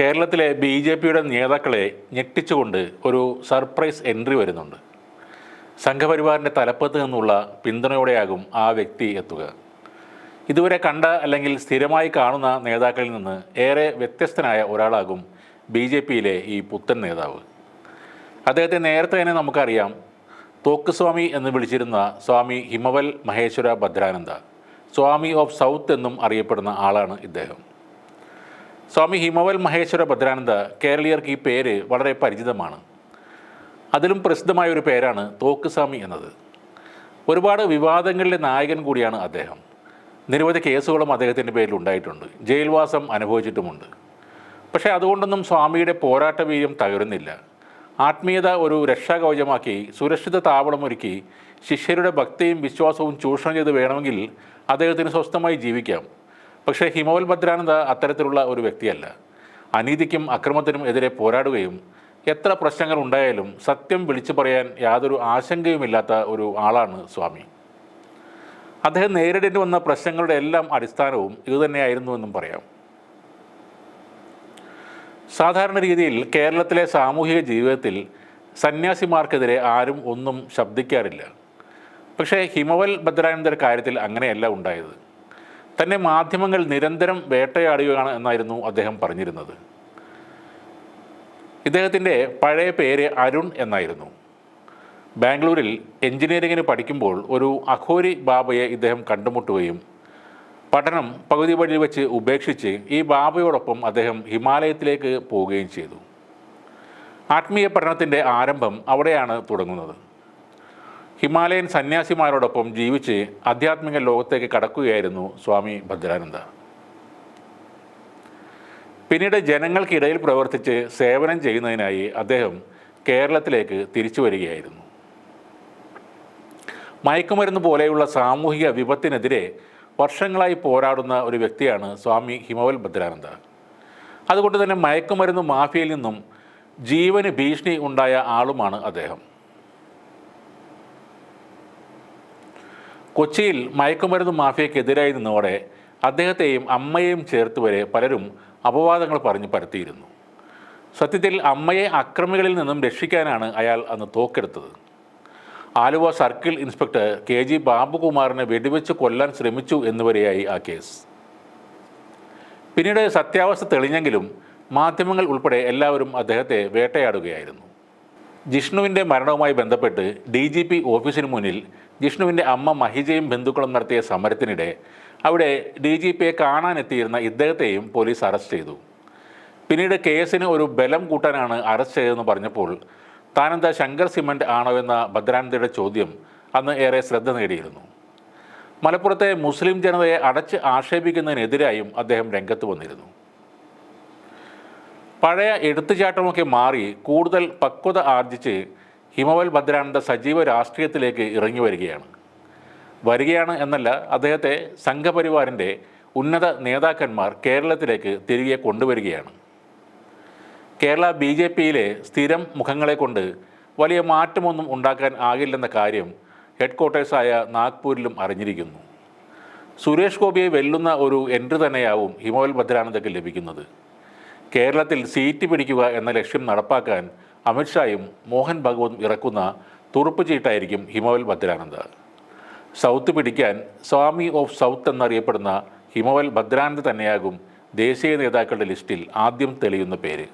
കേരളത്തിലെ B J പിയുടെ നേതാക്കളെ ഞെട്ടിച്ചുകൊണ്ട് ഒരു സർപ്രൈസ് എൻട്രി വരുന്നുണ്ട്. സംഘപരിവാറിന്റെ തലപ്പത്ത് നിന്നുള്ള പിന്തുണയോടെയാകും ആ വ്യക്തി എത്തുക. ഇതുവരെ കണ്ട അല്ലെങ്കിൽ സ്ഥിരമായി കാണുന്ന നേതാക്കളിൽ നിന്ന് ഏറെ വ്യത്യസ്തനായ ഒരാളാകും ബി ജെ പിയിലെ ഈ പുത്തൻ നേതാവ്. അദ്ദേഹത്തെ നേരത്തെ തന്നെ നമുക്കറിയാം. തോക്കുസ്വാമി എന്ന് വിളിച്ചിരുന്ന സ്വാമി ഹിമവൽ മഹേശ്വര ഭദ്രാനന്ദ. സ്വാമി ഓഫ് സൗത്ത് എന്നും അറിയപ്പെടുന്ന ആളാണ് ഇദ്ദേഹം. സ്വാമി ഹിമവൽ മഹേശ്വര ഭദ്രാനന്ദ കേരളീയർക്ക് ഈ പേര് വളരെ പരിചിതമാണ്. അതിലും പ്രസിദ്ധമായ ഒരു പേരാണ് തോക്കുസ്വാമി എന്നത്. ഒരുപാട് വിവാദങ്ങളിലെ നായകൻ കൂടിയാണ് അദ്ദേഹം. നിരവധി കേസുകളും അദ്ദേഹത്തിന്റെ പേരിൽ ഉണ്ടായിട്ടുണ്ട്. ജയിൽവാസം അനുഭവിച്ചിട്ടുമുണ്ട്. പക്ഷേ അതുകൊണ്ടൊന്നും സ്വാമിയുടെ പോരാട്ട വീര്യം തകരുന്നില്ല. ആത്മീയത ഒരു രക്ഷാകവചമാക്കി സുരക്ഷിത താവളമൊരുക്കി ശിഷ്യരുടെ ഭക്തിയും വിശ്വാസവും ചൂഷണം ചെയ്ത് വേണമെങ്കിൽ അദ്ദേഹത്തിന് സ്വസ്ഥമായി ജീവിക്കാം. പക്ഷേ ഹിമോൽ ഭദ്രാനന്ദ അത്തരത്തിലുള്ള ഒരു വ്യക്തിയല്ല. അനീതിക്കും അക്രമത്തിനും എതിരെ പോരാടുകയും എത്ര പ്രശ്നങ്ങൾ ഉണ്ടായാലും സത്യം വിളിച്ചു പറയാൻ യാതൊരു ആശങ്കയുമില്ലാത്ത ഒരു ആളാണ് സ്വാമി. അദ്ദേഹം നേരിടേണ്ടി വന്ന പ്രശ്നങ്ങളുടെ എല്ലാം അടിസ്ഥാനവും ഇതുതന്നെയായിരുന്നുവെന്നും പറയാം. സാധാരണ രീതിയിൽ കേരളത്തിലെ സാമൂഹിക ജീവിതത്തിൽ സന്യാസിമാർക്കെതിരെ ആരും ഒന്നും ശബ്ദിക്കാറില്ല. പക്ഷേ ഹിമവൽ ഭദ്രാനന്ദന്റെ കാര്യത്തിൽ അങ്ങനെയല്ല ഉണ്ടായത്. തന്നെ മാധ്യമങ്ങൾ നിരന്തരം വേട്ടയാടുകയാണ് എന്നായിരുന്നു അദ്ദേഹം പറഞ്ഞിരുന്നത്. ഇദ്ദേഹത്തിന്റെ പഴയ പേര് അരുൺ എന്നായിരുന്നു. ബാംഗ്ലൂരിൽ എഞ്ചിനീയറിങ്ങിന് പഠിക്കുമ്പോൾ ഒരു അഘോരി ബാബയെ ഇദ്ദേഹം കണ്ടുമുട്ടുകയും പഠനം പകുതി വഴി വെച്ച് ഉപേക്ഷിച്ച് ഈ ബാബയോടൊപ്പം അദ്ദേഹം ഹിമാലയത്തിലേക്ക് പോവുകയും ചെയ്തു. ആത്മീയ പഠനത്തിന്റെ ആരംഭം അവിടെയാണ് തുടങ്ങുന്നത്. ഹിമാലയൻ സന്യാസിമാരോടൊപ്പം ജീവിച്ച് ആധ്യാത്മിക ലോകത്തേക്ക് കടക്കുകയായിരുന്നു സ്വാമി ഭദ്രാനന്ദ. പിന്നീട് ജനങ്ങൾക്കിടയിൽ പ്രവർത്തിച്ച് സേവനം ചെയ്യുന്നതിനായി അദ്ദേഹം കേരളത്തിലേക്ക് തിരിച്ചു വരികയായിരുന്നു. മയക്കുമരുന്ന് പോലെയുള്ള സാമൂഹിക വിപത്തിനെതിരെ വർഷങ്ങളായി പോരാടുന്ന ഒരു വ്യക്തിയാണ് സ്വാമി ഹിമവൽ ഭദ്രാനന്ദ. അതുകൊണ്ട് തന്നെ മയക്കുമരുന്ന് മാഫിയയിൽ നിന്നും ജീവന് ഭീഷണി ഉണ്ടായ ആളുമാണ് അദ്ദേഹം. കൊച്ചിയിൽ മയക്കുമരുന്ന് മാഫിയക്കെതിരായി നിന്നോടെ അദ്ദേഹത്തെയും അമ്മയെയും ചേർത്ത് വരെ പലരും അപവാദങ്ങൾ പറഞ്ഞു പരത്തിയിരുന്നു. സത്യത്തിൽ അമ്മയെ അക്രമികളിൽ നിന്നും രക്ഷിക്കാനാണ് അയാൾ അന്ന് തോക്കെടുത്തത്. Aluva circle inspector K G ബാബുകുമാറിനെ വെടിവെച്ച് കൊല്ലാൻ ശ്രമിച്ചു എന്നുവരെയായി ആ കേസ്. പിന്നീട് സത്യാവസ്ഥ തെളിഞ്ഞെങ്കിലും മാധ്യമങ്ങൾ ഉൾപ്പെടെ എല്ലാവരും അദ്ദേഹത്തെ വേട്ടയാടുകയായിരുന്നു. ജിഷ്ണുവിന്റെ മരണവുമായി ബന്ധപ്പെട്ട് ഡി ജി പി ഓഫീസിന് മുന്നിൽ ജിഷ്ണുവിന്റെ അമ്മ മഹിജയും ബന്ധുക്കളും നടത്തിയ സമരത്തിനിടെ അവിടെ ഡി ജി പിയെ കാണാനെത്തിയിരുന്ന ഇദ്ദേഹത്തെയും പോലീസ് അറസ്റ്റ് ചെയ്തു. പിന്നീട് കേസിന് ഒരു ബലം കൂട്ടാനാണ് അറസ്റ്റ് ചെയ്തതെന്ന് പറഞ്ഞപ്പോൾ താനെന്താ ശങ്കർ സിമന്റ് ആണോ എന്ന ഭദ്രാനന്ദയുടെ ചോദ്യം അന്ന് ഏറെ ശ്രദ്ധ നേടിയിരുന്നു. മലപ്പുറത്തെ മുസ്ലിം ജനതയെ അടച്ച് ആക്ഷേപിക്കുന്നതിനെതിരായും അദ്ദേഹം രംഗത്ത് വന്നിരുന്നു. പഴയ എടുത്തുചാട്ടമൊക്കെ മാറി കൂടുതൽ പക്വത ആർജിച്ച് ഹിമവൽ ഭദ്രാനന്ദ സജീവ രാഷ്ട്രീയത്തിലേക്ക് ഇറങ്ങി വരികയാണ്. വരികയാണ് എന്നല്ല അദ്ദേഹത്തെ സംഘപരിവാറിന്റെ ഉന്നത നേതാക്കന്മാർ കേരളത്തിലേക്ക് തിരികെ കൊണ്ടുവരികയാണ്. കേരള ബി ജെ പിയിലെ സ്ഥിരം മുഖങ്ങളെ കൊണ്ട് വലിയ മാറ്റമൊന്നും ഉണ്ടാക്കാൻ ആകില്ലെന്ന കാര്യം ഹെഡ് ക്വാർട്ടേഴ്സായ നാഗ്പൂരിലും അറിഞ്ഞിരിക്കുന്നു. സുരേഷ് ഗോപിയെ വെല്ലുന്ന ഒരു എൻട്രി തന്നെയാവും ഹിമവൽ ഭദ്രാനന്ദയ്ക്ക് ലഭിക്കുന്നത്. കേരളത്തിൽ സീറ്റ് പിടിക്കുക എന്ന ലക്ഷ്യം നടപ്പാക്കാൻ അമിത്ഷായും മോഹൻ ഭഗവതും ഇറക്കുന്ന തുറുപ്പ് ചീട്ടായിരിക്കും ഹിമവൽ ഭദ്രാനന്ദ്. സൗത്ത് പിടിക്കാൻ സ്വാമി ഓഫ് സൗത്ത് എന്നറിയപ്പെടുന്ന ഹിമവൽ ഭദ്രാനന്ദ് തന്നെയാകും ദേശീയ നേതാക്കളുടെ ലിസ്റ്റിൽ ആദ്യം തെളിയുന്ന പേര്.